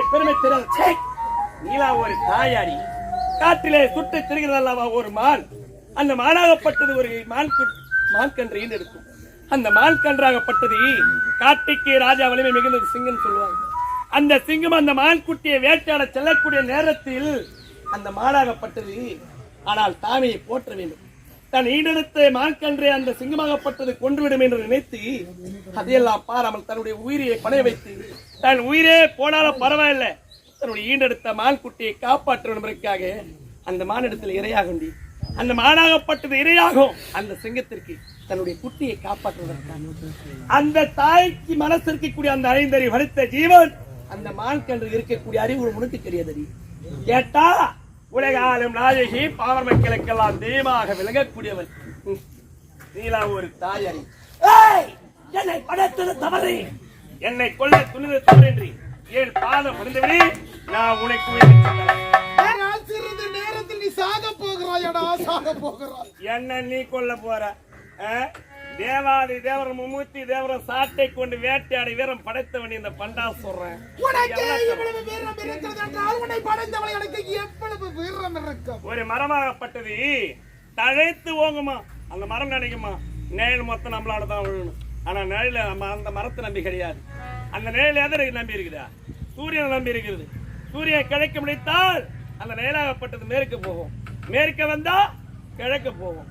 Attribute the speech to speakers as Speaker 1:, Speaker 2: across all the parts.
Speaker 1: மானுடைய பெருமை தெரியாது ச்சே! நீலா ஒரு தாயாரி. காட்டிலே சுட்டு திரிகிறதல்லவா ஒரு மான்? அந்த மானாகப்பட்டது ஒரு மான் கு- இருக்கும் அந்த மான்கன்றாகப்பட்டது காட்டுக்கு ராஜா வலிமை மிகுந்தது சிங்கம்னு சொல்லுவாங்க. அந்த சிங்கம் அந்த மான்குட்டியை வேட்டையாட செல்லக்கூடிய நேரத்தில் அந்த மானாகப்பட்டது ஆனால் தாமையை போற்ற வேண்டும். தன் ஈடெடுத்த மான்கன்றே அந்த சிங்கமாகப்பட்டது கொன்றுவிடும் என்று நினைத்து அதையெல்லாம் பாராமல் தன்னுடைய உயிரியை பணைய வைத்து தன் உயிரே போனாலும் பரவாயில்ல. தன்னுடைய ஈண்டெடுத்த மான் குட்டியை காப்பாற்றுவதற்காக அந்த மானிடத்தில் இரையாகுண்டி அந்த மானாகப்பட்டது இரையாகும். அந்த சிங்கத்திற்கு தன்னுடைய குட்டியை காப்பாற்றுவதற்காக. அந்த தாய்க்கு மனசு இருக்கக்கூடிய அந்த ஐந்தறி வலித்த ஜீவன் அந்த மான் கன்று இருக்கக்கூடிய அறிவு உனக்கு தெரியாதடி. கேட்டா உலகாலும் நாயகி பாவர் மக்களுக்கெல்லாம் தெய்வமாக விளங்கக்கூடியவன். நீலா ஒரு ஏய்! என்னை படைத்தது தவறு என்னை கொல்ல துணிவது தவறின்றி ஏன் பாதம் முடிந்தவனே நான் உனக்கு
Speaker 2: சிறிது நேரத்தில் நீ சாக போகிறாயடா சாக போகிறாய்
Speaker 1: என்ன நீ கொல்ல போற? தேவாதி தேவர மும்மூர்த்தி தேவர சாட்டை கொண்டு வேட்டையாடி வீரம் படைத்தவன் இந்த பண்டா சொல்றேன்.
Speaker 2: இருக்கிறது
Speaker 1: ஒரு மரமாகப்பட்டது. தழைத்து ஓங்குமா? அந்த மரம் நினைக்குமா? நிழல் மொத்தம் நம்மளால தான் விழணும். ஆனா நிழல நம்ம அந்த மரத்தை நம்பி கிடையாது. அந்த நிழல் எதை நம்பி இருக்குதா? சூரியனை நம்பி இருக்குது. சூரியன் கிழக்கு முடித்தால் அந்த நிழலாகப்பட்டது மேற்கு போகும். மேற்க வந்தா கிழக்கு போகும்.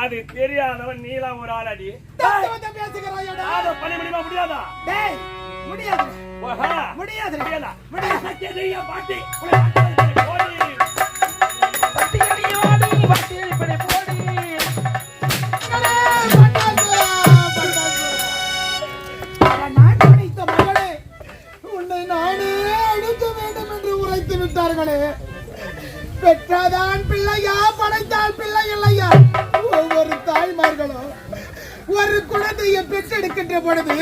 Speaker 1: அது தெரியாதவன் நீலா ஒரு ஆளடி.
Speaker 2: தத்துவத்தை பேசுகிறாயடா.
Speaker 1: அதை பண்ண முடியுமா? முடியாதா?
Speaker 2: டேய் முடியாது. முடியாது.
Speaker 1: முடியாதா பாட்டி
Speaker 2: குழந்தையை பெற்றெடுக்கின்ற பொழுது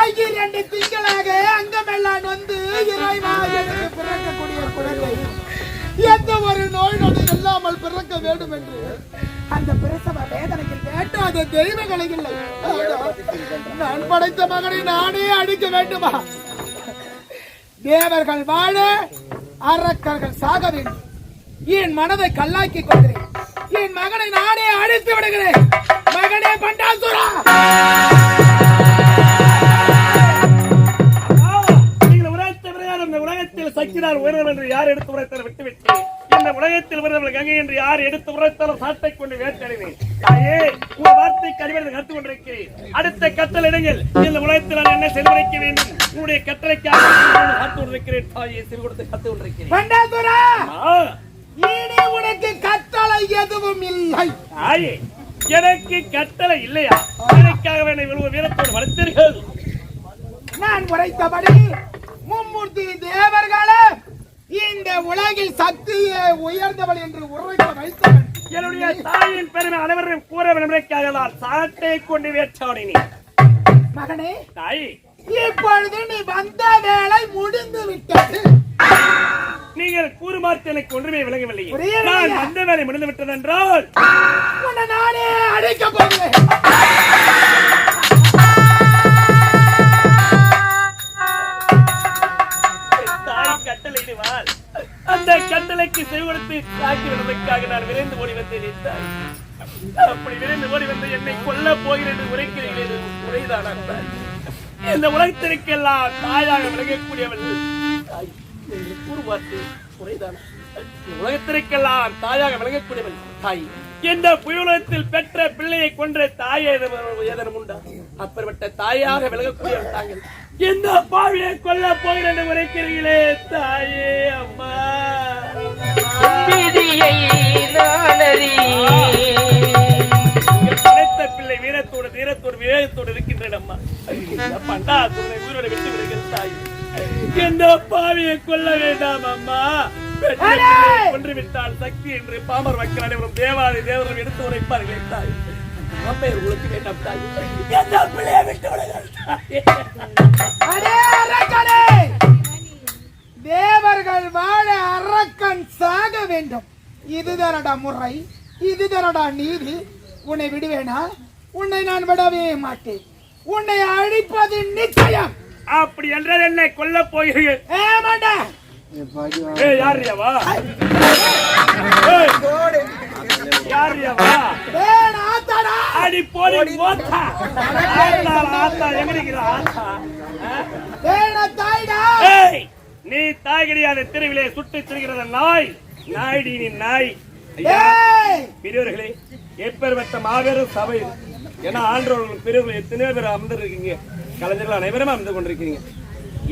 Speaker 2: ஆகிய இரண்டு திங்களாக அங்கமெல்லாம் வந்து பிறக்கக்கூடிய குழந்தை. எந்த ஒரு நோய் நொடி இல்லாமல் பிறக்க வேண்டும் என்று அந்த பிரசவ வேதனையில் வேண்டாத தெய்வங்களை இல்லை. நான் படைத்த மகனை நானே அடிக்க வேண்டுமா? தேவர்கள் வாழ அரக்கர்கள் சாக வேண்டும். என் மனதை கல்லாக்கி கொள்கிறேன். என் மகனை நானே அழித்து விடுகிறேன். மகனே பண்டாசுரா!
Speaker 1: உலகத்தில் உயர்ந்தவர் என்று யார் எடுத்து உரைத்தாலும் விட்டுவிட்டு இந்த உலகத்தில் உயர்ந்தவர் கங்கை என்று யார் எடுத்து உரைத்தாலும் சாட்டை கொண்டு வேட்டறிவேன். தாயே உங்கள் வார்த்தை கடிவர்கள் கற்றுக் கொண்டிருக்கிறேன். அடுத்த கட்டளை இடங்கள். இந்த உலகத்தில் நான் என்ன செலவழிக்க வேண்டும்? உன்னுடைய கட்டளைக்காக காத்து கொண்டிருக்கிறேன். தாயே சிறு கொடுத்து கத்து கொண்டிருக்கிறேன்.
Speaker 2: உனக்கு எதுவும் இல்லை
Speaker 1: தாயே எனக்கு கட்டளை இல்லையா? எனக்காக என்னை விழுவ வீரத்தோடு வளர்த்தீர்கள்.
Speaker 2: நான் உரைத்தபடி மும்மூர்த்தி தேவர்களே இந்த உலகில் சக்தியே உயர்ந்தவள் என்று உரைக்க வைத்தவன்
Speaker 1: என்னுடைய தாயின் பெருமை அனைவரும் கூற விரும்புவதற்காக நான் சாட்டை கொண்டு வேற்றாடினி
Speaker 2: மகனே
Speaker 1: தாய்.
Speaker 2: இப்பொழுது நீ வந்த வேலை முடிந்து விட்டது
Speaker 1: நீங்கள் கூறுமாறு எனக்கு ஒன்றுமே விளங்கவில்லை? நான் வந்த வேலை முடிந்து விட்டது என்றால்
Speaker 2: நானே அழைக்க போகிறேன்.
Speaker 1: அந்த கட்டளைக்கு செவி கொடுத்து தாக்கி விடுவதற்காக நான் விரைந்து ஓடி வந்தேன் அப்படி விரைந்து ஓடி வந்து என்னை கொல்ல போகிறேன் என்று உரைக்கிறீர்கள் உரைதான். இந்த உலகத்திற்கெல்லாம் தாயாக விளங்கக்கூடியவள் ஒரு வார்த்தை கூறுவார்த்தை உலகத்திற்கெல்லாம் தாயாக விளங்கக்கூடியவன் தாய். இந்த புயலத்தில் பெற்ற பிள்ளையை கொன்ற தாயை ஏதனும் உண்டா? அப்படிப்பட்ட தாயாக விலகக்கூடியவன் தாங்கள். இந்த பாவியை கொல்ல போகிறேன் என்று உரைக்கிறீர்களே தாயே அம்மா. இந்த பாவியை கொல்ல வேண்டாம் அம்மா. கொன்று விட்டால் சக்தி என்று பாமர் மக்கள் அனைவரும் தேவாதி தேவரும் எடுத்து உரைப்பார்களே தாய். அப்பேர் உங்களுக்கு வேண்டாம் தாய். எந்த பிள்ளையை விட்டு விடுங்கள்
Speaker 2: தேவர்கள் வாழ அரக்கன் சாக வேண்டும். இதுதானடா முறை இதுதானடா நீதி. உன்னை விடுவேனா? உன்னை நான் விடவே மாட்டேன். உன்னை அழிப்பது நிச்சயம்.
Speaker 1: அப்படி என்றால் என்னை கொல்ல போகிறீர்கள் அடி போடி மோத்தா ஆத்தா ஆத்தா எங்க நிக்கிற ஆத்தா? ஆ?
Speaker 2: ஏய் நான் தாய்டா.
Speaker 1: ஏய் நீ தாய் கிடையாது தெருவிலே சுட்டு திரிகிறத நாய். நாய்டி நீ நாய். பெரியவர்களே எப்பேற்பட்ட மாபெரும் சபை. ஏன்னா ஆண்டவர்கள் பெரியவர்கள் எத்தனையோ பேர் அமர்ந்திருக்கீங்க. கலைஞர்கள் அனைவரும் அமர்ந்து கொண்டிருக்கீங்க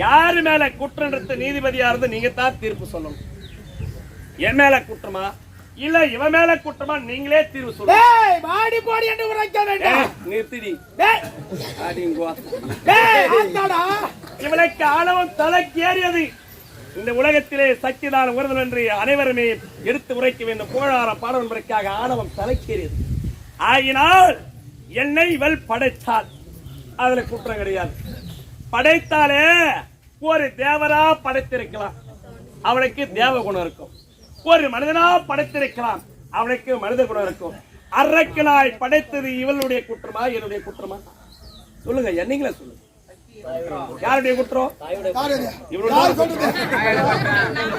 Speaker 1: யாரு மேல குற்றம் எடுத்த நீதிபதியா இருந்து நீங்க தான் தீர்ப்பு சொல்லணும். என் மேல குற்றமா? இல்ல இவன் மேல குற்றமா நீங்களே தீர்வு சொல்லுங்க
Speaker 2: வாடி போடி என்று உரைக்க வேண்டாம்.
Speaker 1: நிறுத்திடி. இவளுக்கு ஆணவம் தலைக்கேறியது. இந்த உலகத்திலே சக்திதான் உறுதல் என்று அனைவருமே எடுத்து உரைக்க வேண்டும். கோழார பாடல்களுக்காக ஆணவம் தலைக்கேறியது. ஆகினால் என்னை இவள் படைத்தாள். அதுல குற்றம் கிடையாது. படைத்தாலே ஒரு தேவரா படைத்திருக்கலாம். அவனுக்கு தேவ குணம் இருக்கும். ஒரு மனிதனா படைத்திருக்கலாம். அவனுக்கு மனித குணம் இருக்கும். அரக்கனாய் படைத்தது இவளுடைய குற்றமா என்னுடைய குற்றமா? சொல்லுங்க என்னைங்களா சொல்லுங்க. யாருடைய குற்றம்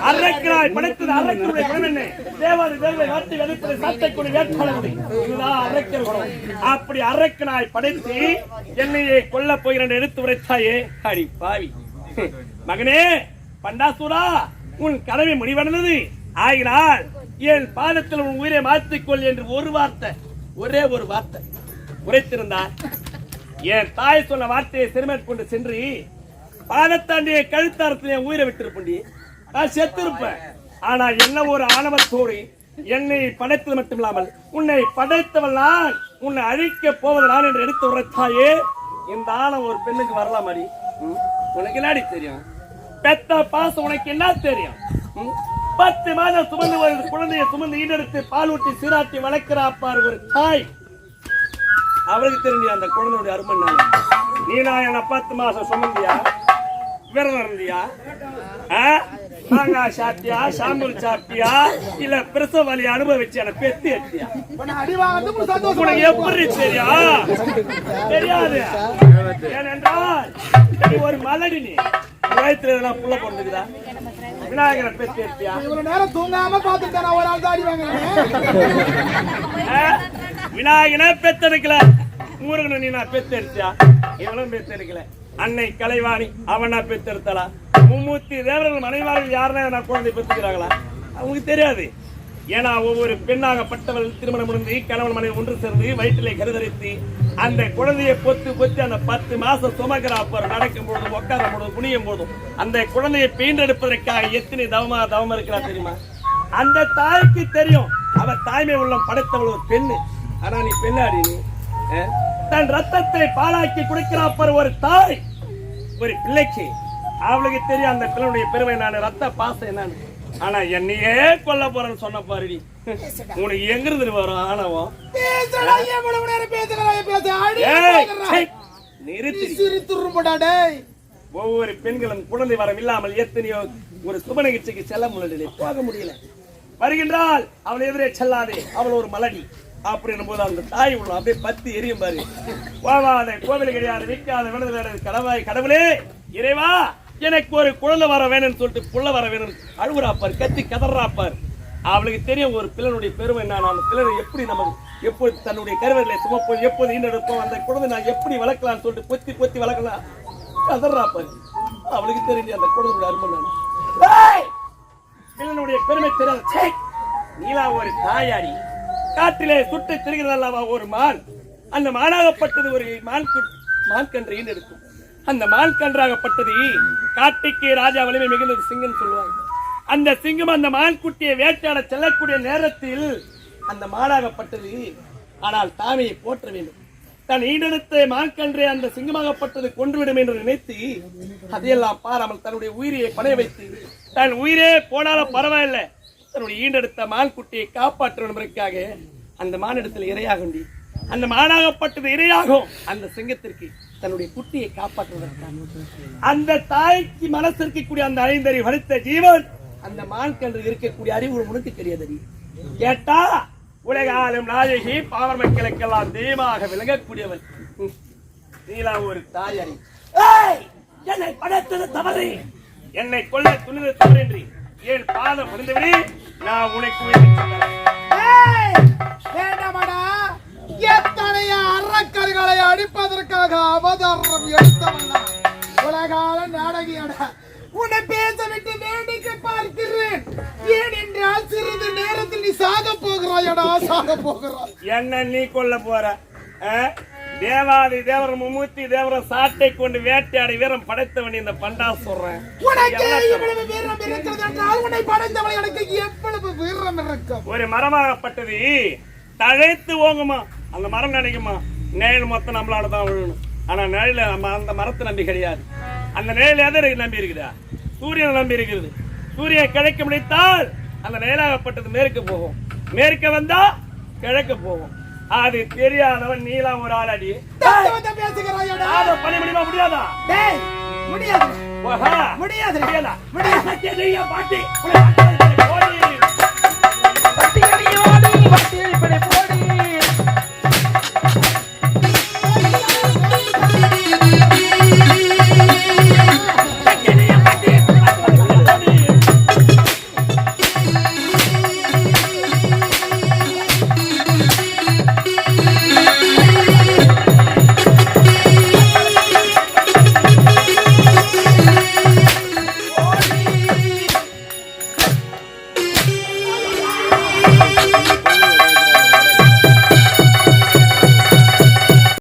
Speaker 1: அரக்கனாய் படைத்தது அரக்கனுடைய குணம் என்ன? தேவாதி தேவதை நாட்டி வெளுப்பது சட்டை கொடி வேட்பாளர்கள் இதுதான் அரக்கர் குணம். அப்படி அரக்கனாய் படைத்து என்னையே கொல்ல போகிறேன் எடுத்து உரைத்தாயே. அடி பாவி. மகனே பண்டாசூரா உன் கடமை முடிவடைந்தது. ஆகினால் என் பாதத்தில் உன் உயிரை மாற்றிக்கொள் என்று ஒரு வார்த்தை ஒரே ஒரு வார்த்தை உரைத்திருந்தார். என் தாய் சொன்ன வார்த்தையை சிறுமேற்கொண்டு சென்று பாதத்தாண்டிய கழுத்தாரத்தில் என் உயிரை விட்டிருப்பண்டி. நான் செத்திருப்பேன். ஆனா என்ன ஒரு ஆணவத்தோடு என்னை படைத்தது மட்டுமில்லாமல் உன்னை படைத்தவள் நான் உன்னை அழிக்க போவது நான் என்று எடுத்து உரைத்தாயே இந்த ஆணவம் ஒரு பெண்ணுக்கு வரலாம் அடி ம்? உனக்கு என்னடி தெரியும்? பெத்த பாசம் உனக்கு என்ன தெரியும்? பத்து மாதம் சுமந்து ஒரு குழந்தையை சுமந்து ஈடெடுத்து பால் ஊட்டி சீராட்டி வளர்க்கிறா பார் ஒரு தாய். அவருக்கு தெரிஞ்ச அந்த குழந்தையுடைய அருமை? நீ நான் என்ன பத்து மாசம் சுமந்தியா? விரதம் இருந்தியா? மாங்காய் சாப்பிட்டியா? சாம்பல் சாப்பிட்டியா? இல்ல பிரசவ வலி அனுபவிச்சு என்ன பெத்து எட்டியா உனக்கு எப்படி தெரியும்? தெரியாது. ஏனென்றால் ஒரு மலடி நீ. வயிற்றுல எதனா புள்ள விநாயகரை பெத்து எட்டியா
Speaker 2: இவ்வளவு நேரம் தூங்காம பாத்துட்டேன் ஒரு ஆள் வாங்குறேன்.
Speaker 1: ஆ? விநாயகனை பெத்தெடுக்கல. முருகனை நீ நான் பெத்தெடுத்தியா? இவனும் பெத்தெடுக்கல. அன்னை கலைவாணி அவனா பெத்தெடுத்தலா? மும்மூர்த்தி தேவர்கள் மனைவார்கள் யாருன்னா நான் குழந்தை பெற்றுக்கிறாங்களா அவங்களுக்கு தெரியாது. ஏன்னா ஒவ்வொரு பெண்ணாகப்பட்டவள் திருமணம் முடிந்து கணவன் மனைவி ஒன்று சேர்ந்து வயிற்றிலே கருதரித்து அந்த குழந்தையை பொத்து பொத்து அந்த பத்து மாசம் சுமக்கிற நடக்கும் பொழுது உட்கார பொழுது குனியும் போதும் அந்த குழந்தையை பீண்டெடுப்பதற்காக எத்தனை தவமா தவமா இருக்கிறா தெரியுமா? அந்த தாய்க்கு தெரியும். அவ தாய்மை உள்ளம் படைத்தவள் ஒரு பெண்ணு. ஆனா நீ பெண்ணாடி நீ? தன் ரத்தத்தை பாலாக்கி குடிக்கிறாப்பர் ஒரு தாய் ஒரு பிள்ளைக்கு. அவளுக்கு தெரியும் அந்த பிள்ளையுடைய பெருமை நான் ரத்த பாசம் என்னன்னு. ஆனா என்னையே கொல்ல போறேன்னு சொன்ன பாருடி உனக்கு எங்க இருந்து வரும் ஆணவம்? ஒவ்வொரு பெண்களும் குழந்தை வரம் இல்லாமல் எத்தனையோ ஒரு சுப நிகழ்ச்சிக்கு செல்ல முடியல போக முடியல. வருகின்றால் அவள் எதிரே செல்லாதே அவள் ஒரு மலடி. அப்படின்னும் போது அந்த தாய் உள்ள அப்படியே பத்து எரியும் பாரு. போவாத கோவில் கிடையாது விற்காத வினது வேற கடவாய் கடவுளே இறைவா எனக்கு ஒரு குழந்தை வர வேணும்னு சொல்லிட்டு புள்ள வர வேணும் அழுகுறாப்பார் கத்தி கதறாப்பார். அவளுக்கு தெரியும் ஒரு பிள்ளனுடைய பெருமை நான் அந்த பிள்ளை எப்படி நம்ம எப்போது தன்னுடைய கருவறையில சுமப்போம் எப்போது ஈண்டெடுப்போம் அந்த குழந்தை நான் எப்படி வளர்க்கலாம்னு சொல்லிட்டு கொத்தி கொத்தி வளர்க்கலாம் கதறாப்பார். அவளுக்கு தெரிஞ்ச அந்த குழந்தையோட அருமை நான் பிள்ளனுடைய பெருமை தெரியாத நீலா ஒரு தாயாடி. காற்றிலே சுட்டு திரிகிறதல்லவா ஒரு மான்? அந்த மானாகப்பட்டது ஒரு மான் குட்- மான் அந்த மான் கன்றாகப்பட்டது காட்டுக்கு ராஜா வலிமை மிகுந்தது சிங்கம் சொல்லுவாங்க. அந்த சிங்கம் அந்த மான் குட்டியை வேட்டையாட செல்லக்கூடிய நேரத்தில் அந்த மானாகப்பட்டது ஆனால் தாமையை போற்ற வேண்டும். தன் ஈடெடுத்த மான்கன்றை அந்த சிங்கமாகப்பட்டது கொன்றுவிடும் என்று நினைத்து அதையெல்லாம் பாராமல் தன்னுடைய உயிரை பணைய வைத்து தன் உயிரே போனாலும் பரவாயில்லை. தன்னுடைய ஈண்டெடுத்த மான் குட்டியை காப்பாற்றுவதற்காக அந்த மானிடத்தில் இரையாகுண்டி அந்த மானாகப்பட்டது இரையாகும். அந்த சிங்கத்திற்கு தன்னுடைய குட்டியை காப்பாற்றுவதற்காக. அந்த தாய்க்கு மனசு இருக்கக்கூடிய அந்த ஐந்தறி வலித்த ஜீவன் அந்த மான் கன்று இருக்கக்கூடிய அறிவு உனக்கு தெரியாதடி. கேட்டா உலகாலும் நாயகி பாவர் மக்களுக்கெல்லாம் தெய்வமாக விளங்கக்கூடியவன். நீலா ஒரு தாயறி ஏய்! என்னை படைத்தது தவறு. என்னை கொள்ள துணிவது தவறின்றி. என் பாதம் முடிந்தவரே நான் உனக்கு
Speaker 2: வேண்டாமடா எத்தனைய அறக்கல்களை அடிப்பதற்காக அவதாரம் எடுத்தவன். உலகால நாடகியடா உன்னை பேச விட்டு வேடிக்கை பார்க்கிறேன் ஏனென்றால் சிறிது நேரத்தில் நீ சாக போகிறாயடா சாக போகிறாய்
Speaker 1: என்ன நீ கொல்ல போற? தேவாதி தேவர மும்மூர்த்தி தேவர சாட்டை கொண்டு வேட்டையாடி வீரம் படைத்தவன் இந்த பண்டா சொல்றேன்.
Speaker 2: இருக்கிறது
Speaker 1: ஒரு மரமாகப்பட்டது தழைத்து ஓங்குமா? அந்த மரம் நினைக்குமா? நிழல் மொத்தம் நம்மளால தான் விழணும் ஆனா நிழல நம்ம அந்த மரத்தை நம்பி கிடையாது. அந்த நிழல் எதை நம்பி இருக்குதா? சூரியனை நம்பி இருக்குது. சூரியன் கிழக்கு முடித்தால் அந்த நிழலாகப்பட்டது மேற்கு போகும். மேற்க வந்தா கிழக்கு போகும். அது தெரியாதவன் நீலாம் ஒரு ஆள் அடி பேசுகிறாயா பண்ண முடியுமா முடியாதா?
Speaker 2: முடியாது. முடியாது. முடியாது?
Speaker 1: முடியாது. பாட்டி